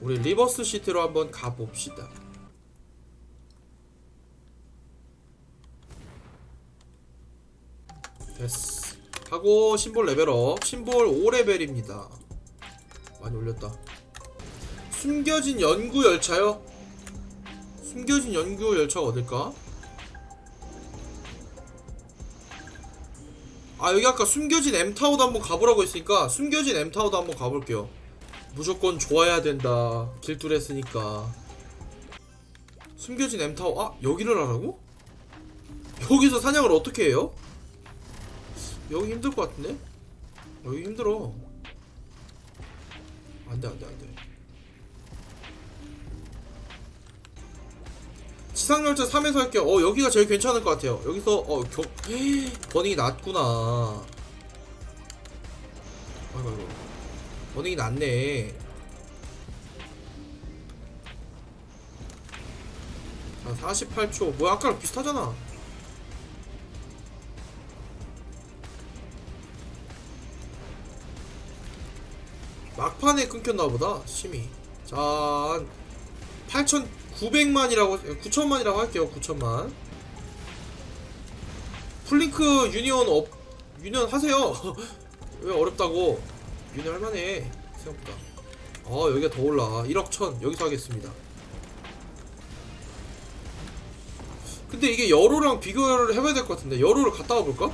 우리 리버스 시티로 한번 가봅시다. 됐어. 하고 심볼 레벨업. 심볼 5레벨입니다. 많이 올렸다. 숨겨진 연구 열차요? 숨겨진 연구 열차가 어딜까? 아 여기 아까 숨겨진 M타워도 한번 가보라고 했으니까 숨겨진 M타워도 한번 가볼게요 무조건 좋아야 된다 길뚫했으니까 숨겨진 M타워 아 여기를 하라고? 여기서 사냥을 어떻게 해요? 여기 힘들 것 같은데? 여기 힘들어 안돼 안돼 안돼 지상열차 3에서 할게요. 어 여기가 제일 괜찮을 것 같아요. 여기서 어 겨... 버닝이 낮구나. 아이고 아이고. 버닝이 낮네. 자 48초. 뭐야 아까랑 비슷하잖아. 막판에 끊겼나보다 심이. 자한 8,900만이라고 9천만이라고 할게요 9천만. 플링크 유니온 업 유니온 하세요. 왜 어렵다고? 유니온 할만해 생각보다. 어 여기가 더 올라. 1억 천 여기서 하겠습니다. 근데 이게 여로랑 비교를 해봐야 될 것 같은데. 여로를 갔다 와볼까?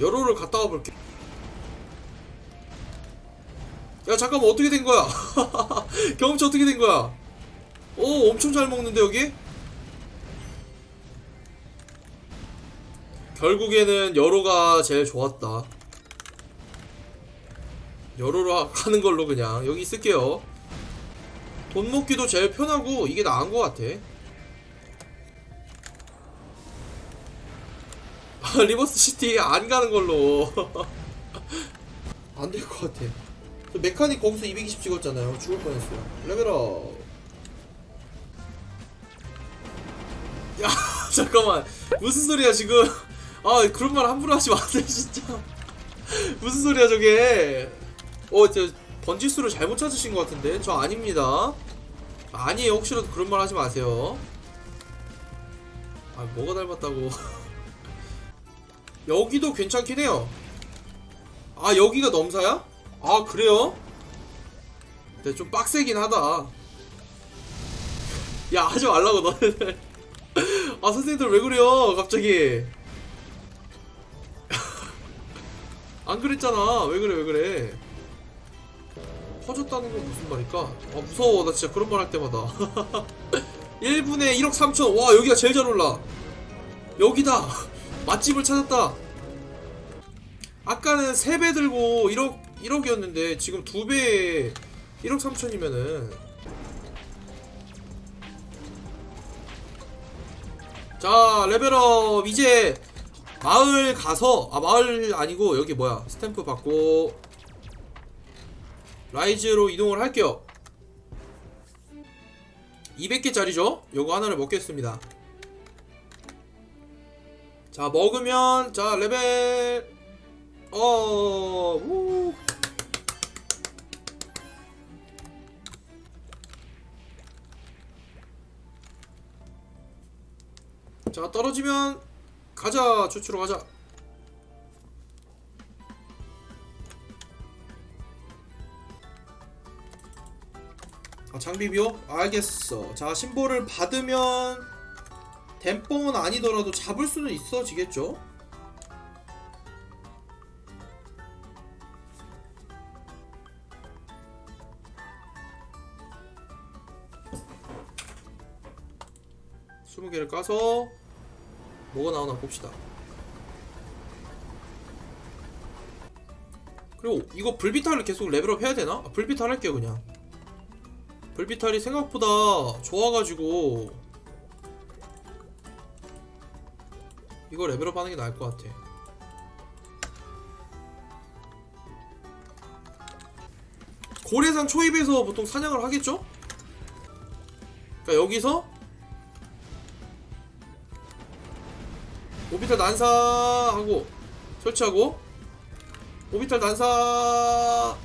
여로를 갔다 와볼게 야 잠깐만 어떻게 된 거야? 경험치 어떻게 된 거야? 오 엄청 잘 먹는데 여기? 결국에는 여로가 제일 좋았다. 여로로 하- 가는 걸로 그냥. 여기 있을게요. 돈 먹기도 제일 편하고 이게 나은 것 같아. 아, 리버스 시티 안 가는 걸로. 안 될 것 같아. 저 메카닉 거기서 220 찍었잖아요. 죽을 뻔했어요. 레벨업. 야 잠깐만. 무슨 소리야 지금? 아 그런 말 함부로 하지 마세요 진짜. 무슨 소리야 저게? 어저 번지수를 잘못 찾으신 것 같은데? 저 아닙니다. 아니에요. 혹시라도 그런 말 하지 마세요. 아 뭐가 닮았다고. 여기도 괜찮긴 해요. 아 여기가 넘사야? 아 그래요? 근데 좀 빡세긴 하다. 야 하지 말라고 너네들. 아 선생님들 왜 그래요 갑자기? 안 그랬잖아. 왜 그래 왜 그래? 퍼졌다는 건 무슨 말일까? 아 무서워. 나 진짜 그런 말 할 때마다. 1분에 1억 3천. 와 여기가 제일 잘 올라. 여기다. 맛집을 찾았다. 아까는 3배 들고 1억 1억이었는데 지금 2배 1억 3천이면은 자 레벨업 이제 마을 가서 아 마을 아니고 여기 뭐야 스탬프 받고 라이즈로 이동을 할게요 200개짜리죠? 요거 하나를 먹겠습니다 자 먹으면 자 레벨 어 우. 자 떨어지면 가자 조추로 가자 아 장비 비요? 알겠어 자 심볼을 받으면 댐뽕은 아니더라도 잡을 수는 있어지겠죠? 스무 개를 까서 뭐가 나오나 봅시다. 그리고 이거 불비탈을 계속 레벨업 해야 되나? 아, 불비탈 할게요 그냥. 불비탈이 생각보다 좋아가지고 이거 레벨업 하는 게 나을 것 같아. 고래산 초입에서 보통 사냥을 하겠죠? 그러니까 여기서 오비탈 난사하고 설치하고 오비탈 난사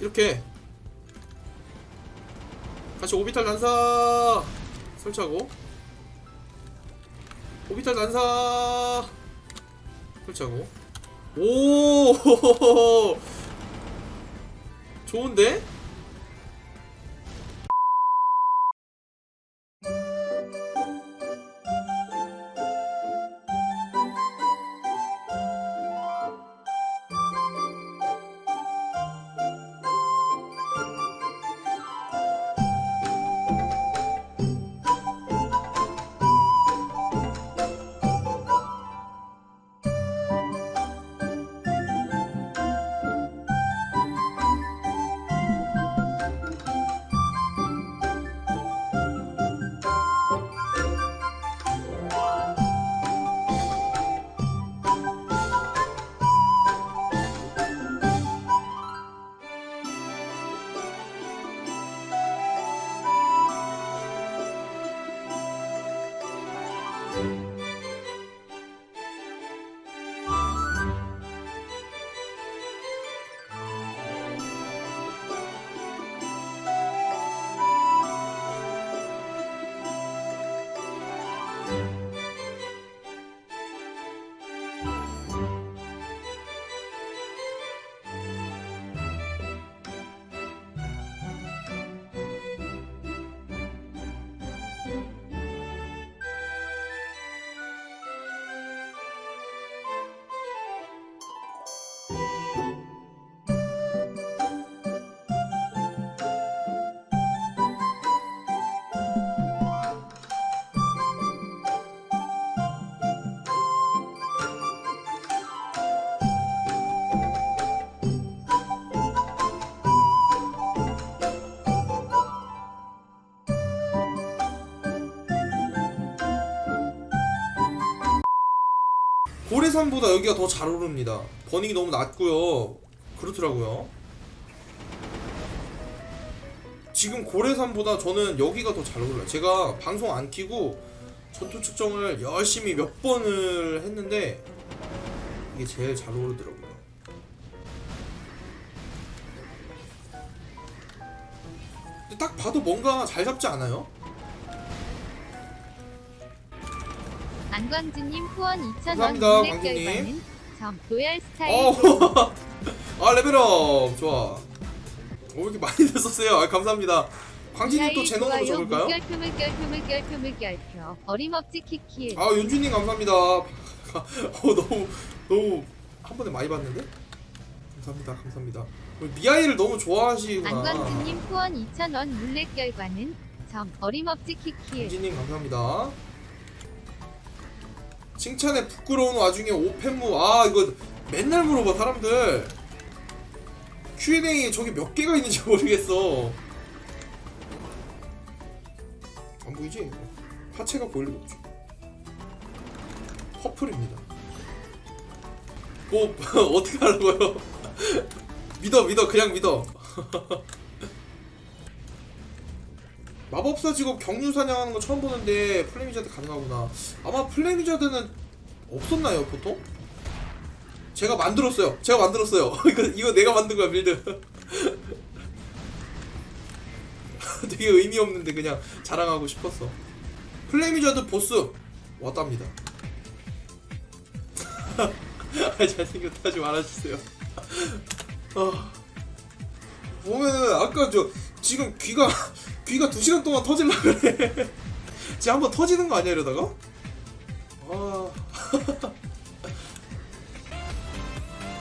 이렇게 다시 오비탈 난사 설치하고 오비탈 난사 설치하고 오 좋은데? you 고래산보다 여기가 더 잘 오릅니다. 버닝이 너무 낮고요. 그렇더라고요. 지금 고래산보다 저는 여기가 더잘 오르요 제가 방송 안 키고 전투 측정을 열심히 몇 번을 했는데 이게 제일 잘 오르더라고요. 딱 봐도 뭔가 잘 잡지 않아요? 안광주님 후원 2,000원 감사합니다, 블랙 광주님. 결과는 점 로얄 스타일 어, 아 레벨업 좋아. 어, 왜 이렇게 많이 됐었어요? 아, 감사합니다. 광진님 또제 놈으로 적을까요? 물결표 물 결표 물 결표 물 결표 어림없지 키키 아 윤주님 감사합니다. 어 너무 너무 한 번에 많이 봤는데? 감사합니다, 감사합니다. 미아이를 너무 좋아하시구나. 안광주님 후원 2,000원 물렉 결과는 점 어림없지 키키 윤지님 감사합니다. 칭찬에 부끄러운 와중에 오펜무 아 이거 맨날 물어봐 사람들. Q&A 저기 몇 개가 있는지 모르겠어. 안 보이지? 하체가 보일 리가 없죠. 퍼플입니다. 뭐 어떻게 하라고요? 믿어 믿어 그냥 믿어. 마법사 직업 경류 사냥하는 거 처음 보는데 플레미자드 가능하구나. 아마 플레미자드는 없었나요 보통? 제가 만들었어요. 제가 만들었어요. 이거 이거 내가 만든 거야 빌드. 되게 의미 없는데 그냥 자랑하고 싶었어. 플레미자드 보스 왔답니다. 아, 잘생겼다 좀 알아주세요. 아, 보면은 아까 저 지금 귀가 귀가 두 시간 동안 터질라 그래. 지금 한번 터지는 거 아니야 이러다가? 아.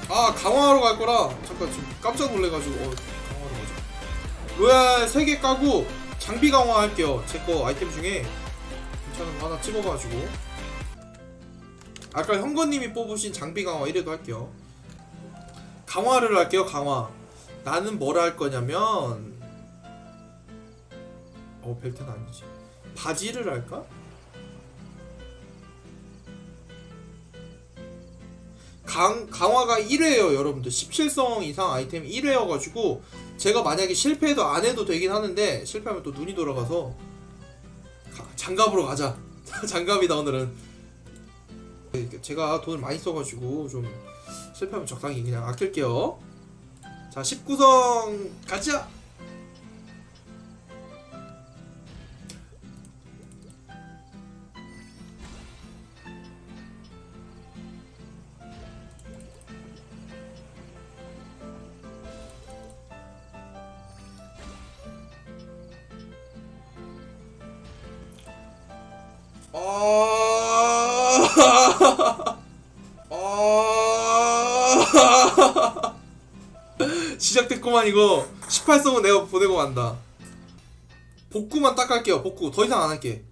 아 강화하러 갈 거라 잠깐 지금 깜짝 놀래가지고 어, 강화하러 가자. 로얄 3개 까고 장비 강화할게요. 제 거 아이템 중에 괜찮은 거 하나 찍어가지고 아까 형건님이 뽑으신 장비 강화 1회도 할게요. 강화를 할게요. 강화. 나는 뭘할 거냐면 어 벨트는 아니지. 바지를 할까? 강, 강화가 1회예요 여러분들. 17성 이상 아이템 1회여가지고 제가 만약에 실패해도 안 해도 되긴 하는데 실패하면 또 눈이 돌아가서 가- 장갑으로 가자. 장갑이다 오늘은. 제가 돈을 많이 써가지고 좀 실패하면 적당히 그냥 아낄게요. 자 19성 가자 아... 아... 시작됐구만 이거. 18성은 내가 보내고 간다. 복구만 딱 할게요 복구. 더 이상 안 할게.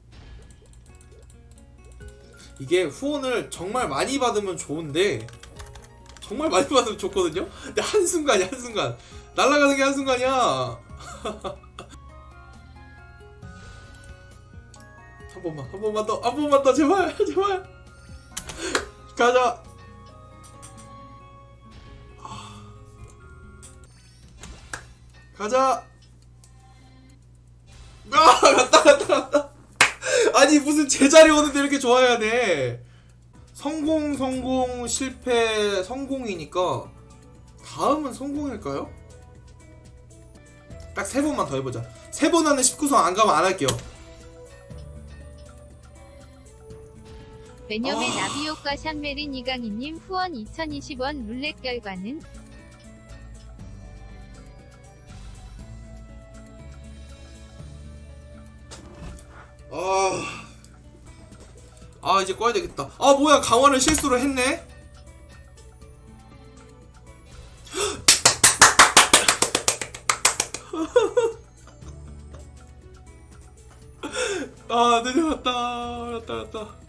이게 후원을 정말 많이 받으면 좋은데 정말 많이 받으면 좋거든요? 근데 한순간이야 한순간. 날아가는 게 한순간이야. 한 번만 한 번만 더한 번만 더 제발 제발 가자. 아. 가자. 아 갔다 갔다 갔다. 아니 무슨 제자리 오는데 이렇게 좋아해야 돼? 성공 성공 실패 성공이니까 다음은 성공일까요? 딱 세 번만 더 해보자. 세 번 안에 19성 안 가면 안 할게요 베념의 아. 나비효과 샴메린 이강희님 후원 2020원 룰렛 결과는 아, 아 이제 꺼야 되겠다. 아 뭐야 강화를 실수로 했네. 아 내려갔다, 왔다 왔다.